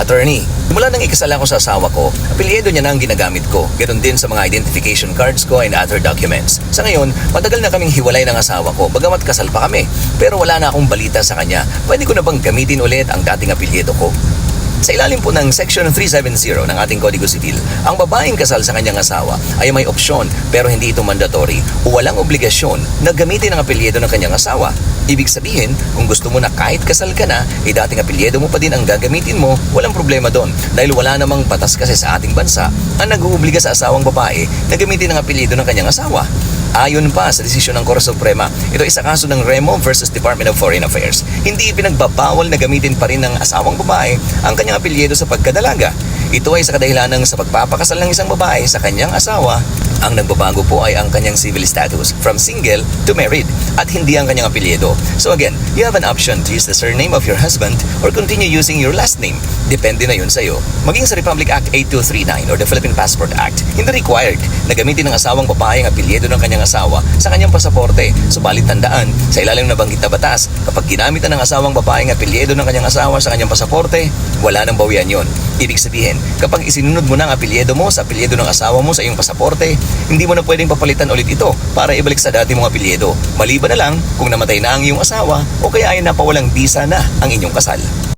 Attorney, mula nang ikasal ako sa asawa ko, apelyido niya na ang ginagamit ko. Ganon din sa mga identification cards ko and other documents. Sa ngayon, matagal na kaming hiwalay ng asawa ko, bagamat kasal pa kami. Pero wala na akong balita sa kanya. Pwede ko na bang gamitin ulit ang dating apelyido ko? Sa ilalim po ng Section 370 ng ating Kodigo Sibil, ang babaeng kasal sa kanyang asawa ay may opsyon pero hindi ito mandatory o walang obligasyon na gamitin ang apelyido ng kanyang asawa. Ibig sabihin, kung gusto mo na kahit kasal ka na, eh dating apelyido mo pa din ang gagamitin mo, walang problema doon. Dahil wala namang batas kasi sa ating bansa ang nag-uubliga sa asawang babae na gamitin ang apelyido ng kanyang asawa. Ayon pa sa desisyon ng Korte Suprema, ito ay kaso ng Remo versus Department of Foreign Affairs. Hindi ipinagbabawal na gamitin pa rin ng asawang babae ang kanyang apelyido sa pagkadalaga. Ito ay sa kadahilanan sa pagpapakasal ng isang babae sa kanyang asawa. Ang nagbabago po ay ang kanyang civil status from single to married at hindi ang kanyang apelyido. So again, you have an option to use the surname of your husband or continue using your last name. Depende na yun sa'yo. Maging sa Republic Act 8239 or the Philippine Passport Act, hindi required na gamitin ng asawang babae ang apelyido ng kanyang asawa sa kanyang pasaporte. Subalit tandaan, sa ilalim na banggit na batas, kapag ginamit na ng asawang babae ang apelyido ng kanyang asawa sa kanyang pasaporte, wala nang bawian yon. Ibig sabihin, kapag isinunod mo na ang apelyido mo sa apelyido ng asawa mo sa iyong pasaporte, hindi mo na pwedeng papalitan ulit ito para ibalik sa dati mong apelyido. Maliban na lang kung namatay na ang iyong asawa o kaya ay napawalang bisa na ang inyong kasal.